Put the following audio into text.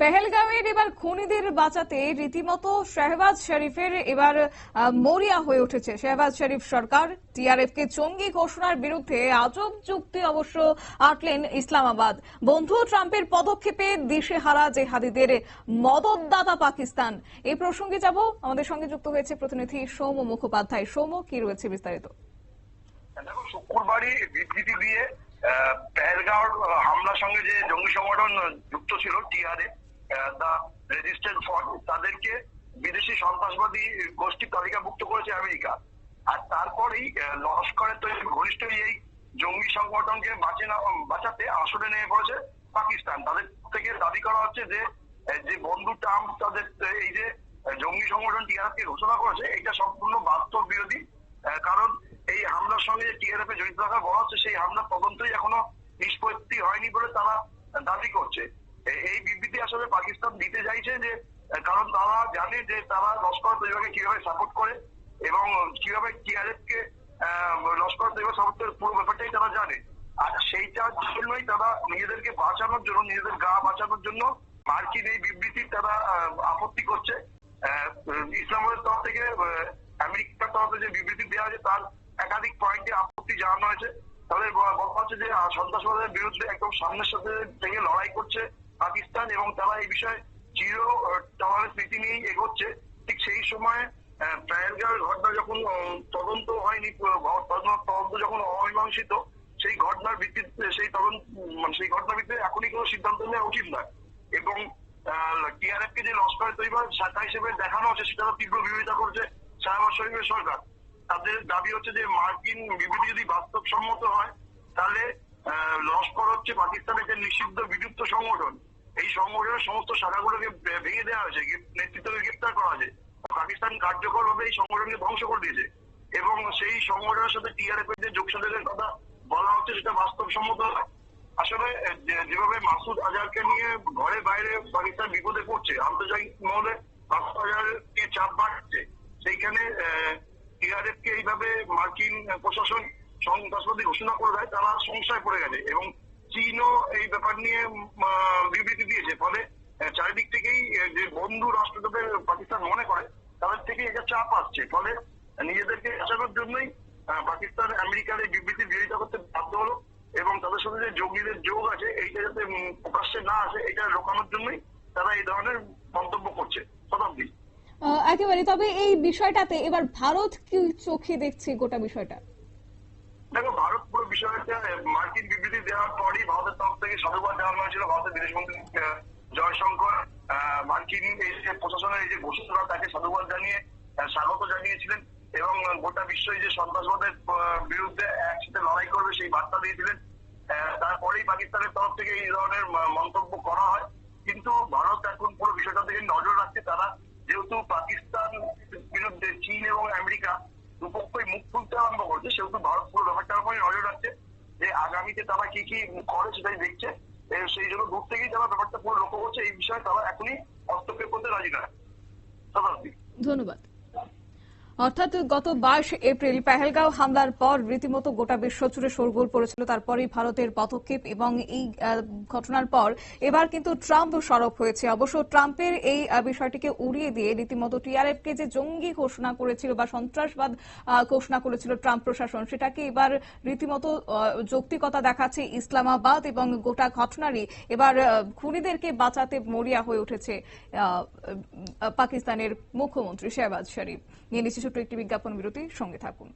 পেহেলগাঁওয়ের এবার খুনিদের বাঁচাতে রীতিমতো শাহবাজ শরীফের এবার মরিয়া হয়ে উঠেছে। শাহবাজ শরীফ সরকার টিআরএফ কে জঙ্গি ঘোষণার বিরুদ্ধে আজব যুক্তি অবশ্য আটলেন ইসলামাবাদ। বন্ধু ট্রাম্পের পদক্ষেপে দিশেহারা জেহাদিদের মদতদাতা পাকিস্তান। এই প্রসঙ্গে যাব। আমাদের সঙ্গে যুক্ত হয়েছে প্রতিনিধি সৌম মুখোপাধ্যায়। সৌম কি রয়েছে বিস্তারিত? শুক্রবারই বিবৃতি দিয়ে পেহেলগাঁওর হামলার সঙ্গে যে জঙ্গি সংগঠন যুক্ত ছিল টিআরএ দা রেজিস্টার্ড ফ্রন্ট তাদেরকে বিদেশি সন্ত্রাসবাদী গোষ্ঠী তালিকাভুক্ত করেছে আমেরিকা। আর তারপরেই লস্করের তৈরি ঘনিষ্ঠ এই জঙ্গি সংগঠনকে বাঁচাতে আসলে নেমে পড়েছে পাকিস্তান। তাদের থেকে দাবি করা হচ্ছে যে যে বন্ধু ট্রাম্প তাদের, এই যে জঙ্গি সংগঠন টিআরএফ কে ঘোষণা করেছে, এটা সম্পূর্ণ বাস্তব বিরোধী। কারণ এই হামলার সঙ্গে টিআরএফ এ জড়িত থাকা বলা হচ্ছে, সেই হামলার তদন্তই এখনও নিষ্পত্তি হয়নি বলে তারা দাবি করছে। এই বিবৃতি আসলে পাকিস্তান দিতে চাইছে যে, কারণ তারা জানে যে তারা লস্কর তৈবাকে কীভাবে সাপোর্ট করে এবং কীভাবে টিআরএফ কে লস্কর তৈবা সাপোর্ট করে, পুরো ব্যাপারটাই তারা জানে। আর সেইটার জন্যই তারা নিজেদেরকে বাঁচানোর জন্য, নিজেদের গা বাঁচানোর জন্য মার্কিন এই বিবৃতি তারা আপত্তি করছে। ইসলামের তরফ থেকে আমেরিকার তরফে যে বিবৃতি দেওয়া হয়েছে, তার একাধিক পয়েন্টে আপত্তি জানানো হয়েছে। তাহলে বলা হচ্ছে যে সন্ত্রাসবাদের বিরুদ্ধে একদম সামনের সাথে থেকে লড়াই করছে পাকিস্তান এবং তারা এই বিষয়ে চির টলারেন্স নীতি নিয়েই এগোচ্ছে। ঠিক সেই সময় ট্রায়ালগার ঘটনা যখন তদন্ত হয়নি তদন্ত যখন অমীমাংসিত, সেই ঘটনার ভিত্তিতে, সেই তদন্ত মানে সেই ঘটনার ভিত্তিতে এখনই কোনো সিদ্ধান্ত নেওয়া উচিত নয়। এবং টিআরএফ কে যে লস্কর তৈরি শাখা হিসেবে দেখানো হচ্ছে, সেটা তীব্র বিরোধিতা করছে শাহবাজ শরীফের সরকার। তাদের দাবি হচ্ছে যে মার্কিন বিবৃতি যদি বাস্তবসম্মত হয়, তাহলে লস্কর হচ্ছে পাকিস্তানের যে নিষিদ্ধ বিযুক্ত সংগঠন এই সংগঠনের সমস্ত শাখাগুলোকে ভেঙে দেওয়া হয়েছে নেতৃত্বকে গ্রেপ্তার করা হয়েছে। পাকিস্তান কার্যকরভাবে এই সংগঠনকে ধ্বংস করে দিয়েছে। এবং সেই সংগঠনের সাথে টিআরএফ এর যে যোগসাধনের কথা বলা হচ্ছে, সেটা বাস্তবসম্মত। আসলে যেভাবে মাসুদ আজহারকে নিয়ে ঘরে বাইরে পাকিস্তান বিপদে পড়ছে, আন্তর্জাতিক মহলে মাসুদ আজহারের নিয়ে চাপ বাড়ছে, সেইখানে টিআরএফ কে এইভাবে মার্কিন প্রশাসন সন্ত্রাসবাদী ঘোষণা করে দেয়, তারা সংশয় পড়ে গেছে। এবং চীনও এই ব্যাপার নিয়ে বিবৃতি দিয়েছে। ফলে চারিদিক থেকেই যে বন্ধু রাষ্ট্রদের পাকিস্তান মনে করে তাদের থেকে এটা চাপ আসছে। ফলে নিজেদেরকে বাঁচানোর জন্যই পাকিস্তান আমেরিকার এই বিবৃতি বিরোধিতা করতে বাধ্য হলো এবং তাদের সাথে যে জঙ্গিদের যোগ আছে এইটা যাতে প্রকাশ্যে না আসে এটা রোকানোর জন্যই তারা এই ধরনের মন্তব্য করছে। শতাব্দী। একেবারে তবে এই বিষয়টাতে এবার ভারত কি চোখে দেখছে গোটা বিষয়টা? দেখো ভারত পুরো বিষয়টা মার্কিন দেওয়ার পরই ভারতের তরফ থেকে সাধুবাদ জানানো হয়েছিল ভারতের বিদেশমন্ত্রী মন্ত্রী জয়শঙ্কর মার্কিন এই যে প্রশাসনের এই যে ঘোষণা, তাকে সাধুবাদ জানিয়ে স্বাগত জানিয়েছিলেন এবং গোটা বিশ্ব এই যে সন্ত্রাসবাদের বিরুদ্ধে একসাথে লড়াই করবে সেই বার্তা দিয়েছিলেন। তারপরেই পাকিস্তানের তরফ থেকে এই ধরনের মন্তব্য করা হয় কিন্তু ভারত এখন পুরো বিষয়টা থেকে নজর রাখছে তারা যেহেতু পাকিস্তান বিরুদ্ধে চীন এবং আমেরিকা দুপক্ষই মুখ খুলতে আরম্ভ করছে সেহেতু ভারত পুরো ব্যাপারটার উপরে নজর রাখছে আগামীতে তারা কি কি করে সেটাই দেখছে। সেই জন্য দূর থেকেই তারা ব্যাপারটা পুরো লক্ষ্য করছে। এই বিষয়ে তারা এখনই হস্তক্ষেপ করতে রাজি নয়। ধন্যবাদ। অর্থাৎ গত বাইশ এপ্রিল পেহেলগাঁও হামলার পর রীতিমতো গোটা বিশ্ব জুড়ে শোরগোল পড়েছিল, তারপরেই ভারতের পদক্ষেপ এবং এই ঘটনার পর এবার কিন্তু ট্রাম্প সরব হয়েছে। অবশ্য ট্রাম্পের এই বিষয়টিকে উড়িয়ে দিয়ে রীতিমতো টিআরএফ কে যে জঙ্গি ঘোষণা করেছিল বা সন্ত্রাসবাদ ঘোষণা করেছিল ট্রাম্প প্রশাসন, সেটাকে এবার রীতিমতো যৌক্তিকতা দেখাচ্ছে ইসলামাবাদ এবং গোটা ঘটনারই এবার খুনিদেরকে বাঁচাতে মরিয়া হয়ে উঠেছে পাকিস্তানের মুখ্যমন্ত্রী শেহবাজ শরীফ। নিয়ে ছোট্ট একটি বিজ্ঞাপন বিরতি সঙ্গে থাকুন।